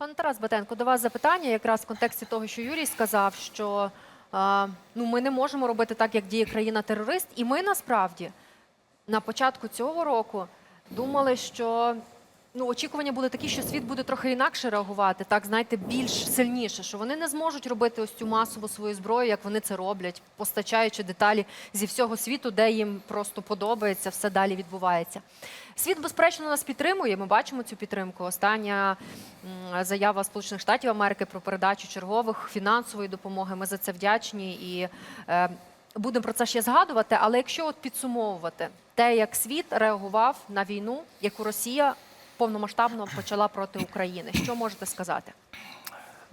Пане Тарас Батенко, до вас запитання якраз в контексті того, що Юрій сказав, що е, ну, ми не можемо робити так, як діє країна-терорист. І ми насправді на початку цього року думали, що ну, очікування були такі, що світ буде трохи інакше реагувати, так знаєте, більш сильніше, що вони не зможуть робити ось цю масову свою зброю, як вони це роблять, постачаючи деталі зі всього світу, де їм просто подобається, все далі відбувається. Світ, безперечно, нас підтримує. Ми бачимо цю підтримку. Остання заява Сполучених Штатів Америки про передачу чергових фінансової допомоги. Ми за це вдячні і е, будемо про це ще згадувати. Але якщо от підсумовувати те, як світ реагував на війну, яку Росія повномасштабно почала проти України, що можете сказати?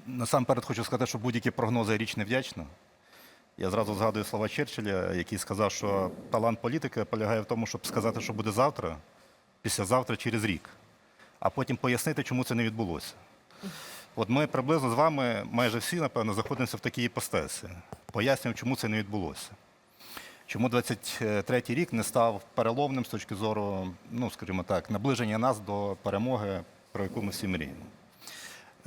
Насамперед хочу сказати, що будь-які прогнози річ невдячна. Я зразу згадую слова Черчилля, який сказав, що талант політики полягає в тому, щоб сказати, що буде завтра, післязавтра, через рік, а потім пояснити, чому це не відбулося. От ми приблизно з вами, майже всі, напевно, знаходимося в такій іпостасі. Пояснюємо, чому це не відбулося. Чому 23-й рік не став переломним з точки зору, ну, скажімо так, наближення нас до перемоги, про яку ми всі мріємо.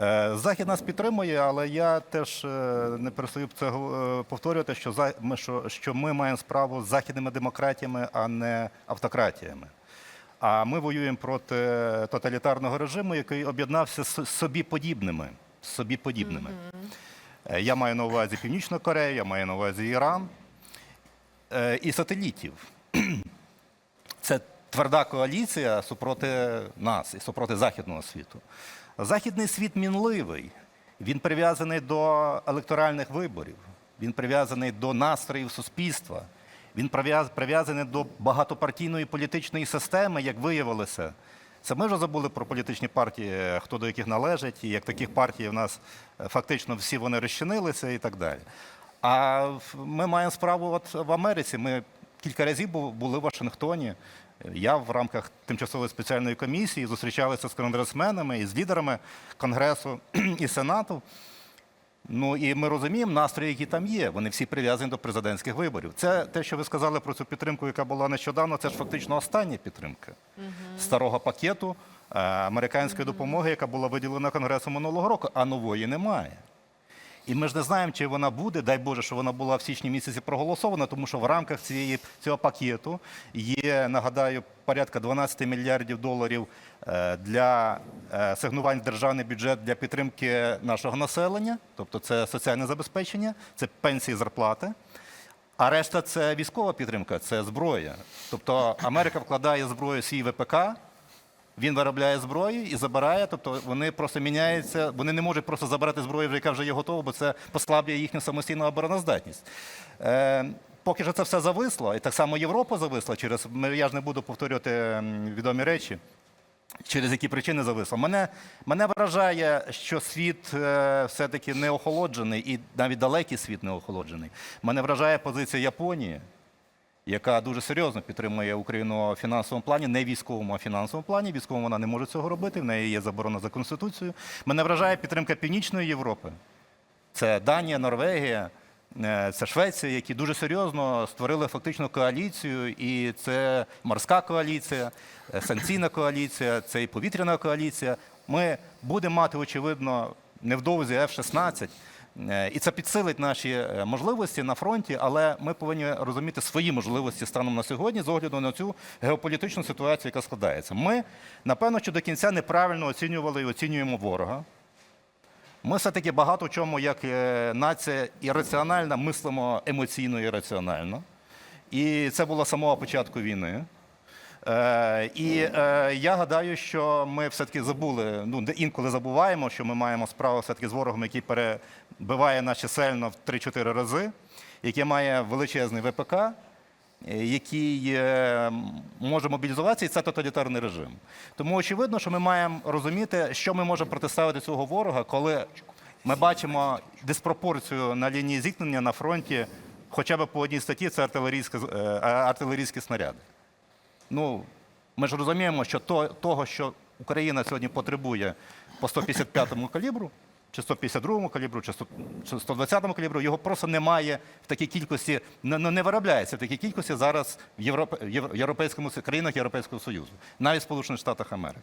Е, Захід нас підтримує, але я теж е, не перестаю це е, повторювати, що, ми, що, що ми маємо справу з західними демократіями, а не автократіями. А ми воюємо проти тоталітарного режиму, який об'єднався з собі подібними. З собі подібними. Е, Я маю на увазі Північну Корею, я маю на увазі Іран і сателітів. Це тверда коаліція супроти нас і супроти західного світу. Західний світ мінливий. Він прив'язаний до електоральних виборів, він прив'язаний до настроїв суспільства, він прив'язаний до багатопартійної політичної системи, як виявилося. Це ми вже забули про політичні партії, хто до яких належить, і як таких партій в нас е, фактично всі вони розчинилися і так далі. А ми маємо справу от в Америці. Ми кілька разів бу- були в Вашингтоні. Я в рамках тимчасової спеціальної комісії зустрічалися з конгресменами і з лідерами Конгресу і Сенату. Ну і ми розуміємо настрої, які там є. Вони всі прив'язані до президентських виборів. Це те, що ви сказали про цю підтримку, яка була нещодавно. Це ж фактично остання підтримка старого пакету е, американської допомоги, яка була виділена Конгресом минулого року, а нової немає. І ми ж не знаємо, чи вона буде. Дай Боже, що вона була в січні місяці проголосована, тому що в рамках цієї цього пакету є, нагадаю, порядка 12 мільярдів доларів е, для е, сигнувань в державний бюджет для підтримки нашого населення, тобто це соціальне забезпечення, це пенсії, зарплати. А решта це військова підтримка, це зброя. Тобто Америка вкладає зброю свій ВПК, він виробляє зброю і забирає, тобто вони просто міняються, вони не можуть просто забирати зброю, яка вже є готова, бо це послаблює їхню самостійну обороноздатність. Е, поки що це все зависло, і так само Європа зависла через. Я ж не буду повторювати відомі речі. Через які причини зависло. Мене, мене вражає, що світ е, все-таки не охолоджений, і навіть далекий світ не охолоджений. Мене вражає позиція Японії, яка дуже серйозно підтримує Україну в фінансовому плані, не військовому, а фінансовому плані. Військовому вона не може цього робити, в неї є заборона за Конституцією. Мене вражає підтримка Північної Європи. Це Данія, Норвегія, е, це Швеція, які дуже серйозно створили фактично коаліцію, і це морська коаліція, е, санкційна коаліція, це і повітряна коаліція. Ми будемо мати, очевидно, невдовзі F-16. Е, І це підсилить наші е, можливості на фронті, але ми повинні розуміти свої можливості станом на сьогодні з огляду на цю геополітичну ситуацію, яка складається. Ми, напевно, що до кінця неправильно оцінювали і оцінюємо ворога. Ми все-таки багато в чому, як е, нація ірраціональна, мислимо емоційно і раціонально. І це було самого початку війни. Е, і е, я гадаю, що ми все-таки забули, ну інколи забуваємо, що ми маємо справу все-таки з ворогом, який перебиває нас чисельно в 3-4 рази, який має величезний ВПК, е, який е, може мобілізуватися, і це тоталітарний режим. Тому очевидно, що ми маємо розуміти, що ми можемо протиставити цього ворога, коли ми бачимо диспропорцію на лінії зіткнення на фронті, хоча б по одній статті це артилерійські, е, артилерійські снаряди. Ну, ми ж розуміємо, що то, того, що Україна сьогодні потребує по 155-му калібру, чи 152-му калібру, чи 100 120-му калібру, його просто немає в такій кількості, не, не виробляється в такій кількості зараз в Європе, в євро- європейському країнах Європейського Союзу, навіть в Сполучених Штатах Америки.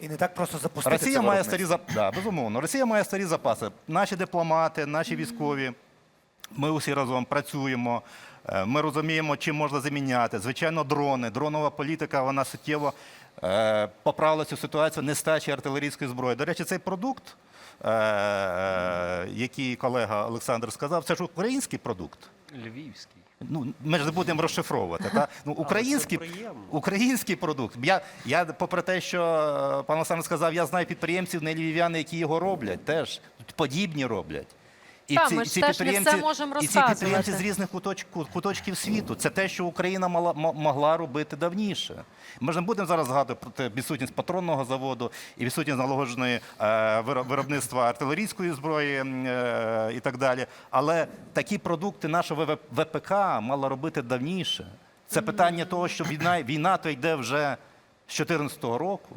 І не так просто запустити Росія це має старі зап... да, безумовно. Росія має старі запаси. Наші дипломати, наші військові. Ми усі разом працюємо. е, Ми розуміємо, чим можна заміняти. Звичайно, дрони, дронова політика, вона суттєво е, поправила цю ситуацію нестачі артилерійської зброї. До речі, цей продукт, е, е, який колега Олександр сказав, це ж український продукт. Львівський. Ну, ми ж не будемо розшифровувати. Та? Ну, український, український продукт. Я, я, попри те, що е, пан Олександр сказав, я знаю підприємців, не львів'яни, які його роблять, теж подібні роблять. І Та, ми ж теж не все можемо і ці підприємці з різних куточ, ку- куточків світу. Це те, що Україна мала, м- могла робити давніше. Ми ж не будемо зараз згадувати про те відсутність патронного заводу і відсутність налагодженої е, виро- виробництва артилерійської зброї м, е, і так далі. Але такі продукти нашого ВВ- ВПК мала робити давніше. Це питання того, що війна, війна то йде вже з 2014 року.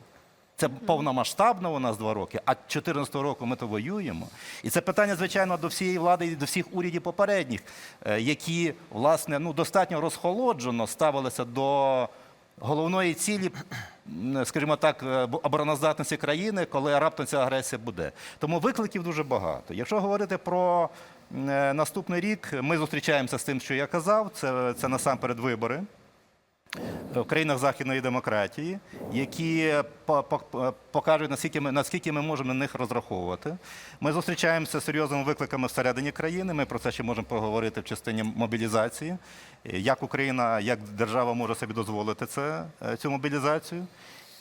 Це повномасштабно у нас два роки, а 2014 року ми то воюємо. І це питання, звичайно, до всієї влади і до всіх урядів попередніх, е, які, власне, ну, достатньо розхолоджено ставилися до головної цілі, скажімо так, е, бо- обороноздатності країни, коли раптом ця агресія буде. Тому викликів дуже багато. Якщо говорити про е, наступний рік, ми зустрічаємося з тим, що я казав. Це, це насамперед вибори в країнах західної демократії, які по- по- покажуть, наскільки ми, наскільки ми можемо на них розраховувати. Ми зустрічаємося з серйозними викликами всередині країни. Ми про це ще можемо поговорити в частині мобілізації. Як Україна, як держава може собі дозволити це, е, цю мобілізацію.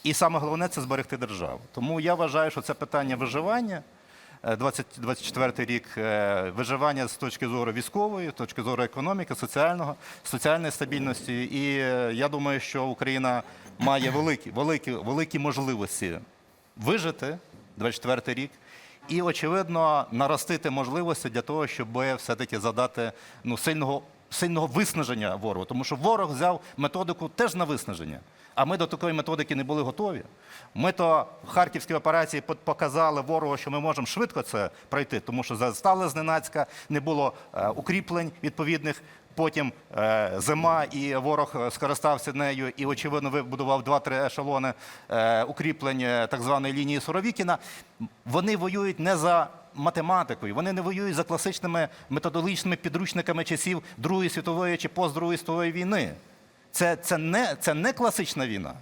І саме головне це зберегти державу. Тому я вважаю, що це питання виживання. Е, 2024 рік е, виживання з точки зору військової, з точки зору економіки, соціального, соціальної стабільності. І е, я думаю, що Україна має великі, великі, великі можливості вижити 24 рік. І, очевидно, наростити можливості для того, щоб все-таки задати ну, сильного, сильного виснаження ворогу. Тому що ворог взяв методику теж на виснаження. А ми до такої методики не були готові. Ми то в харківській операції показали ворогу, що ми можемо швидко це пройти, тому що застали зненацька, не було е, укріплень відповідних. Потім е, зима, і ворог е, скористався нею, і очевидно вибудував два-три ешелони е, укріплень е, так званої лінії Суровікіна. Вони воюють не за математикою, вони не воюють за класичними методологічними підручниками часів Другої світової чи постдругої світової війни. Це, це, не, це не класична війна.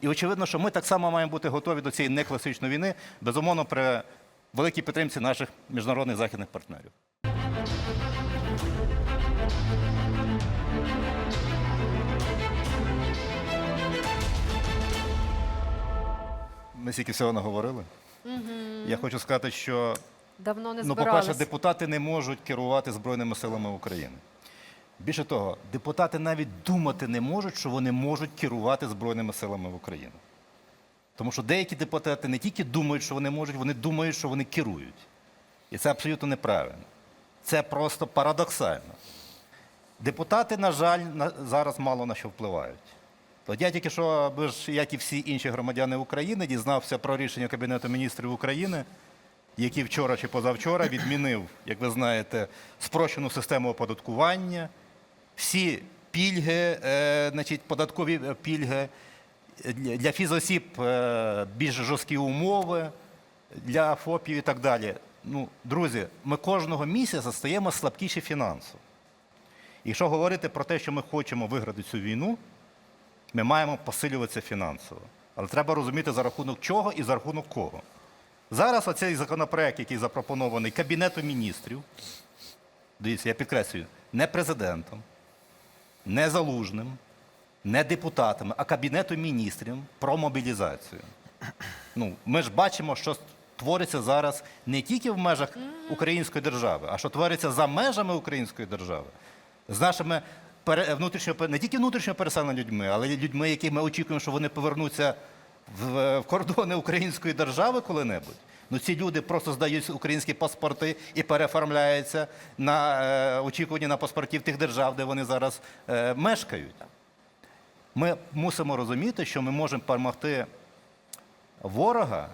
І очевидно, що ми так само маємо бути готові до цієї некласичної війни, безумовно, при великій підтримці наших міжнародних західних партнерів. Ми стільки всього наговорили. Я хочу сказати, що Давно не Ну, по-перше, депутати не можуть керувати Збройними силами України. Більше того, депутати навіть думати не можуть, що вони можуть керувати Збройними силами України. Тому що деякі депутати не тільки думають, що вони можуть, вони думають, що вони керують. І це абсолютно неправильно. Це просто парадоксально. Депутати, на жаль, зараз мало на що впливають. От я тільки що, ви ж, як і всі інші громадяни України, дізнався про рішення Кабінету міністрів України, який вчора чи позавчора відмінив, як ви знаєте, спрощену систему оподаткування, всі пільги, е, значить, податкові е, пільги для для фізосіб е, більш жорсткі умови, для ФОПів і так далі. Ну, друзі, ми кожного місяця стаємо слабкіші фінансово. Якщо говорити про те, що ми хочемо виграти цю війну, ми маємо посилюватися фінансово. Але треба розуміти, за рахунок чого і за рахунок кого. Зараз оцей законопроект, який запропонований Кабінетом міністрів, дивіться, я підкреслюю, не президентом, не залужним, не депутатами, а Кабінетом міністрів про мобілізацію. Ну, ми ж бачимо, що твориться зараз не тільки в межах української держави, а що твориться за межами української держави. З нашими внутрішньо, не тільки внутрішньо переселеними людьми, але людьми, яких ми очікуємо, що вони повернуться в, кордони української держави коли-небудь. Ну, ці люди просто здають українські паспорти і переоформляються на е, очікування на паспортів тих держав, де вони зараз е, мешкають. Ми мусимо розуміти, що ми можемо перемогти ворога,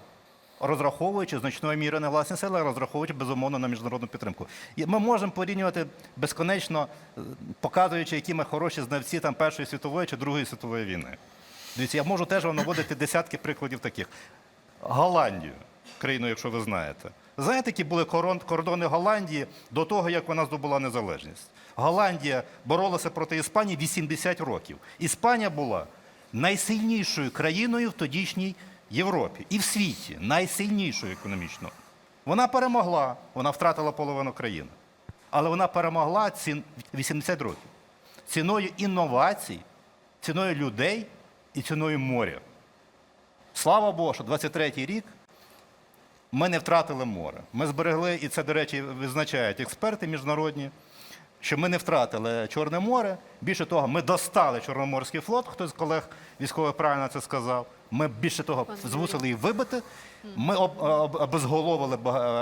розраховуючи значною мірою на власні сили, розраховуючи безумовно на міжнародну підтримку. І ми можемо порівнювати безконечно, е, показуючи, які ми хороші знавці там Першої світової чи Другої світової війни. Дивіться, я можу теж вам наводити десятки прикладів таких. Голландію, країну, якщо ви знаєте. Знаєте, які були кордони Голландії до того, як вона здобула незалежність? Голландія боролася проти Іспанії 80 років. Іспанія була найсильнішою країною в тодішній Європі і в світі, найсильнішою економічно. Вона перемогла, вона втратила половину країни. Але вона перемогла цін 80 років ціною інновацій, ціною людей і ціною моря. Слава Богу, що 23-й рік ми не втратили море. Ми зберегли, і це, до речі, визначають експерти міжнародні, що ми не втратили Чорне море. Більше того, ми достали Чорноморський флот, хтось з колег військових правильно це сказав. Ми більше того змусили їх вибити. Ми об, об, обезголовили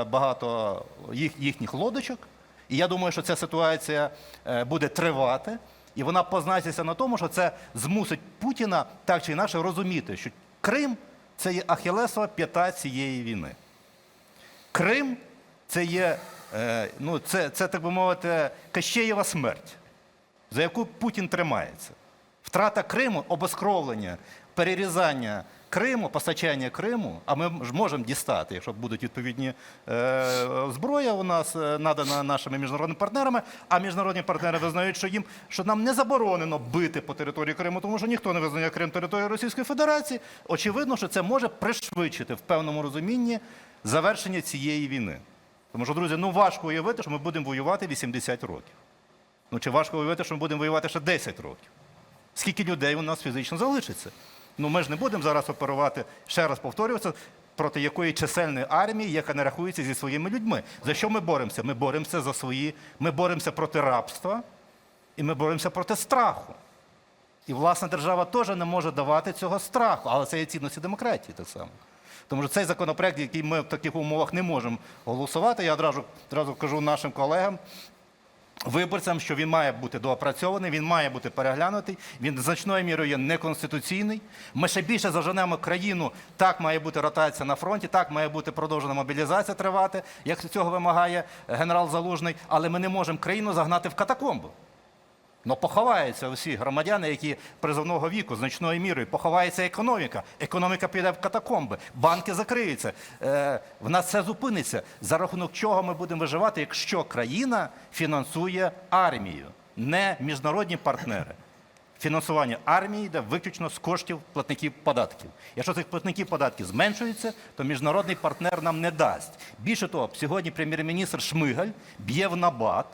багато їх, їхніх лодочок. І я думаю, що ця ситуація е, буде тривати, і вона познається на тому, що це змусить Путіна так чи інакше розуміти, що Крим це є ахілесова п'ята цієї війни. Крим це є, е, ну, це, це, так би мовити, Кащеєва смерть, за яку Путін тримається. Втрата Криму, обескровлення, перерізання Криму, постачання Криму, а ми ж можемо дістати, якщо будуть відповідні е, зброя у нас е, надана нашими міжнародними партнерами, а міжнародні партнери визнають, що їм що нам не заборонено бити по території Криму, тому що ніхто не визнає Крим територією Російської Федерації. Очевидно, що це може пришвидшити в певному розумінні завершення цієї війни. Тому що, друзі, ну важко уявити, що ми будемо воювати 80 років. Ну чи важко уявити, що ми будемо воювати ще 10 років? Скільки людей у нас фізично залишиться? Ну ми ж не будемо зараз оперувати, ще раз повторюватися, проти якої чисельної армії, яка не рахується зі своїми людьми. За що ми боремося? Ми боремося за свої, ми боремося проти рабства і ми боремося проти страху. І власна держава теж не може давати цього страху, але це є цінності демократії так само. Тому що цей законопроект, який ми в таких умовах не можемо голосувати, я одразу, одразу кажу нашим колегам, виборцям, що він має бути доопрацьований, він має бути переглянутий, він значною мірою є неконституційний. Ми ще більше заженемо країну, так має бути ротація на фронті, так має бути продовжена мобілізація тривати, як цього вимагає генерал Залужний, але ми не можемо країну загнати в катакомбу. Ну, поховаються усі громадяни, які призовного віку значною мірою. Поховається економіка. Економіка піде в катакомби, банки закриються. Е, в нас все зупиниться. За рахунок чого ми будемо виживати, якщо країна фінансує армію, не міжнародні партнери. Фінансування армії йде виключно з коштів платників податків. Якщо цих платників податків зменшується, то міжнародний партнер нам не дасть. Більше того, сьогодні прем'єр-міністр Шмигаль б'є в набат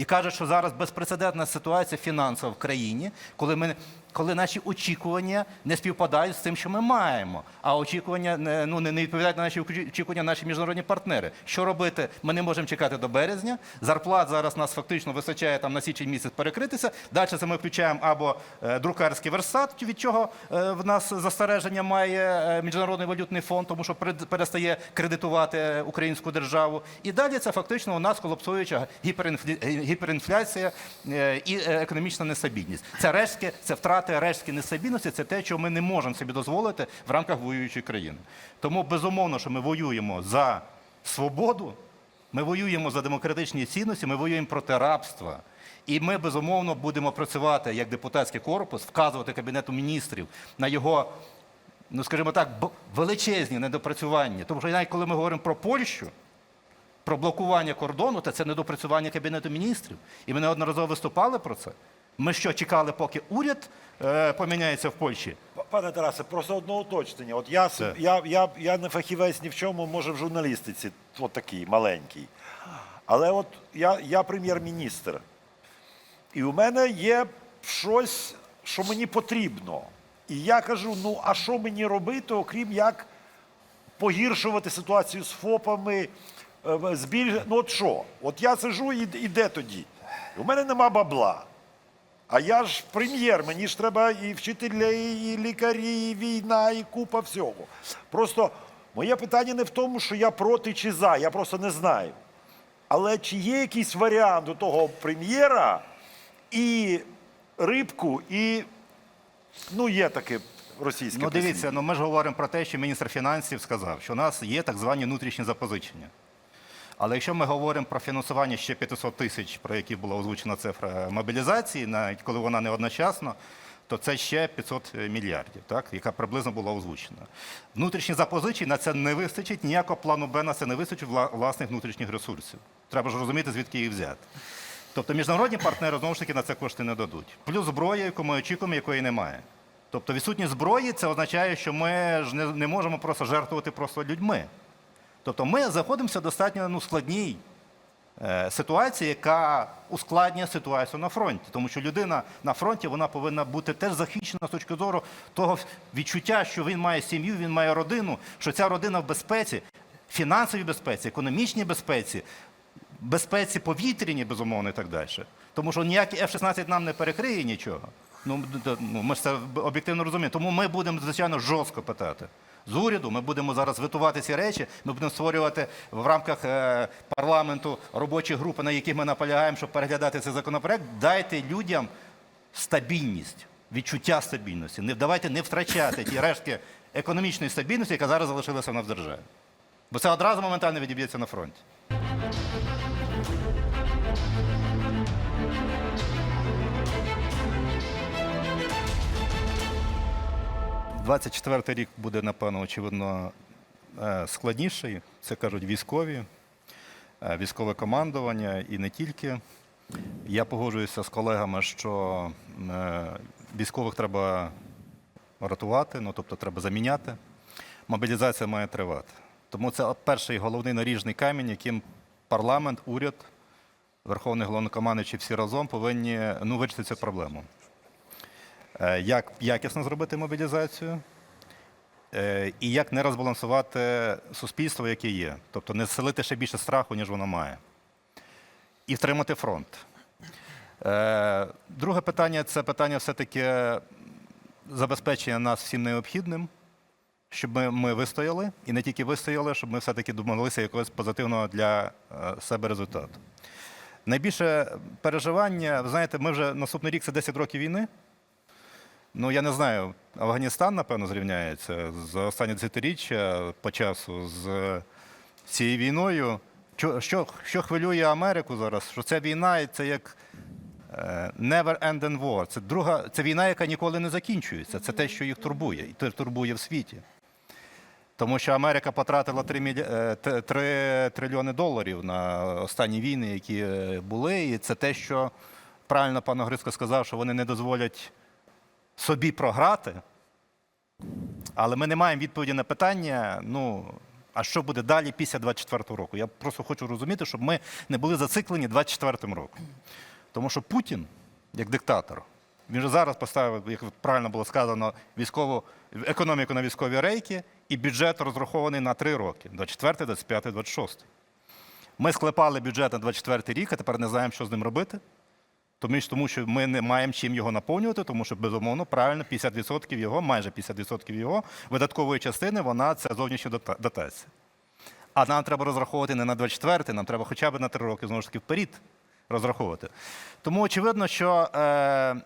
і каже, що зараз безпрецедентна ситуація фінансова в країні, коли ми. Коли наші очікування не співпадають з тим, що ми маємо, а очікування не- ну, не відповідають на наші очікування наші міжнародні партнери. Що робити? Ми не можемо чекати до березня. Зарплат зараз нас фактично вистачає там на січень місяць перекритися. Далі це ми включаємо або е, друкарський верстат, від чого е, в нас застереження має е, міжнародний валютний фонд, тому що перестає кредитувати українську державу. І далі це фактично у нас колапсуюча гіперінфляція і економічна нестабільність. Це рештки, це втрати рештки нестабільності, це те, чого ми не можемо собі дозволити в рамках воюючої країни. Тому безумовно, що ми воюємо за свободу, ми воюємо за демократичні цінності, ми воюємо проти рабства. І ми безумовно будемо працювати як депутатський корпус, вказувати кабінету міністрів на його, ну скажімо так, величезні недопрацювання. Тому що навіть коли ми говоримо про Польщу, про блокування кордону, то це недопрацювання кабінету міністрів. І ми неодноразово виступали про це. Ми що чекали, поки уряд е, поміняється в Польщі? Пане Тарасе, просто одне уточнення. От я, я, я, я не фахівець ні в чому, може в журналістиці, от такий маленький. Але от я, я прем'єр-міністр. І у мене є щось, що мені потрібно. І я кажу: ну а що мені робити, окрім як погіршувати ситуацію з ФОПами, е, збільш... Ну от що? От я сижу і, і де тоді? У мене нема бабла. А я ж прем'єр, мені ж треба і вчителі, і лікарі, і війна, і купа всього. Просто моє питання не в тому, що я проти чи за, я просто не знаю. Але чи є якийсь варіант у того прем'єра і рибку, і ну є таке російське. Ну дивіться, ну ми ж говоримо про те, що міністр фінансів сказав, що у нас є так звані внутрішні запозичення. Але якщо ми говоримо про фінансування ще 500 тисяч, про які була озвучена цифра мобілізації, навіть коли вона не одночасно, то це ще 500 мільярдів, так, яка приблизно була озвучена. Внутрішні запозичень на це не вистачить, ніякого плану Б на це не вистачить вла- власних внутрішніх ресурсів. Треба ж розуміти, звідки їх взяти. Тобто міжнародні партнери знову ж таки на це кошти не дадуть. Плюс зброя, яку ми очікуємо, якої немає. Тобто відсутність зброї це означає, що ми ж не, не можемо просто жертвувати просто людьми. Тобто ми знаходимося в достатньо ну, складній е, ситуації, яка ускладнює ситуацію на фронті. Тому що людина на фронті вона повинна бути теж захищена з точки зору того відчуття, що він має сім'ю, він має родину, що ця родина в безпеці, фінансовій безпеці, економічній безпеці, безпеці повітряній, безумовно, і так далі. Тому що ніякий F-16 нам не перекриє нічого. Ну, ну, ми ж це об'єктивно розуміємо. Тому ми будемо, звичайно, жорстко питати. З уряду ми будемо зараз витувати ці речі, ми будемо створювати в рамках е, парламенту робочі групи, на яких ми наполягаємо, щоб переглядати цей законопроект. Дайте людям стабільність, відчуття стабільності. Не, давайте не втрачати ті рештки економічної стабільності, яка зараз залишилася в нас державі. Бо це одразу моментально відіб'ється на фронті. 24 рік буде, напевно, очевидно, е, складніший. Це кажуть військові, е, військове командування і не тільки. Я погоджуюся з колегами, що е, військових треба рятувати, ну тобто треба заміняти. Мобілізація має тривати. Тому це перший головний наріжний камінь, яким парламент, уряд, Верховний головнокомандуючий всі разом повинні ну, вирішити цю проблему. Е, Як якісно зробити мобілізацію, е, і як не розбалансувати суспільство, яке є. Тобто не селити ще більше страху, ніж воно має. І втримати фронт. Е, Друге питання це питання все-таки забезпечення нас всім необхідним, щоб ми, ми вистояли, і не тільки вистояли, щоб ми все-таки домоглися якогось позитивного для себе результату. Найбільше переживання, ви знаєте, ми вже наступний рік це 10 років війни. Ну, я не знаю, Афганістан, напевно, зрівняється за останні десятиріччя по часу з цією війною. Що, що, хвилює Америку зараз? Що ця війна це як е, never ending war. Це друга, це війна, яка ніколи не закінчується. Це те, що їх турбує, і те турбує в світі. Тому що Америка потратила 3, мілі... е, 3 трильйони доларів на останні війни, які е, були. І це те, що правильно пан Огрицько сказав, що вони не дозволять собі програти. Але ми не маємо відповіді на питання, ну, а що буде далі після 24-го року. Я просто хочу розуміти, щоб ми не були зациклені 24-м роком. Тому що Путін, як диктатор, він же зараз поставив, як правильно було сказано, військову економіку на військові рейки, і бюджет розрахований на три роки: 24, 25, 26. Ми склепали бюджет на 24 рік, а тепер не знаємо, що з ним робити. Тому що, ми не маємо чим його наповнювати, тому що, безумовно, правильно, 50% його, майже 50% його видаткової частини, вона це зовнішня дота- дотація. А нам треба розраховувати не на 24, нам треба хоча б на 3 роки знову ж таки вперед розраховувати. Тому очевидно, що е,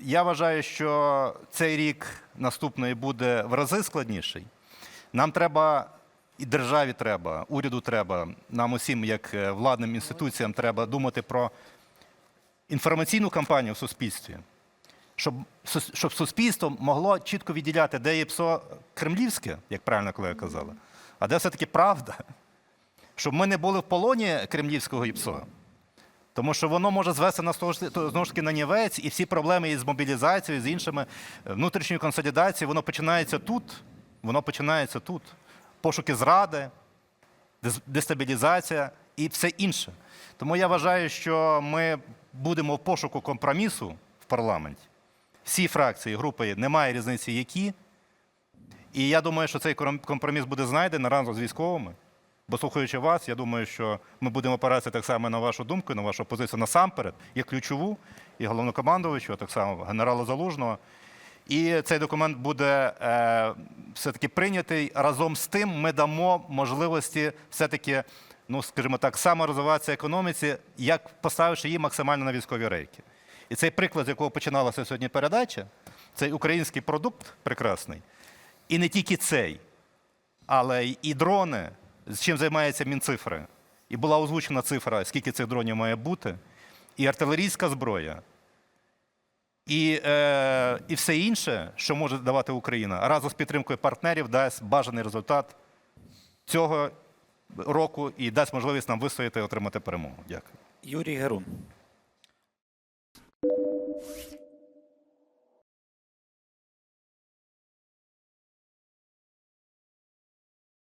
я вважаю, що цей рік наступний буде в рази складніший. Нам треба. І державі треба, уряду треба, нам усім, як е, владним інституціям, треба думати про інформаційну кампанію в суспільстві, щоб, щоб суспільство могло чітко відділяти, де є псо кремлівське, як правильно колега казала, а де все-таки правда. Щоб ми не були в полоні кремлівського ІПСО. Тому що воно може звести нас знову ж таки на нівець, і всі проблеми із мобілізацією, з іншими е, внутрішньою консолідацією, воно починається тут. Воно починається тут. Пошуки зради, дестабілізація і все інше. Тому я вважаю, що ми будемо в пошуку компромісу в парламенті. Всі фракції, групи, немає різниці, які. І я думаю, що цей компроміс буде знайдений разом з військовими. Бо слухаючи вас, я думаю, що ми будемо опиратися так само на вашу думку, на вашу позицію насамперед, як ключову, і головнокомандувачу, так само генерала Залужного. І цей документ буде е, все-таки прийнятий. Разом з тим ми дамо можливості все-таки, ну скажімо так, саморозвиватися економіці, як поставивши її максимально на військові рейки. І цей приклад, з якого починалася сьогодні передача, цей український продукт прекрасний. І не тільки цей, але і дрони, з чим займається Мінцифри. І була озвучена цифра, скільки цих дронів має бути, і артилерійська зброя, І, е, і все інше, що може давати Україна, разом з підтримкою партнерів дасть бажаний результат цього року і дасть можливість нам вистояти і отримати перемогу. Дякую. Юрій Герун.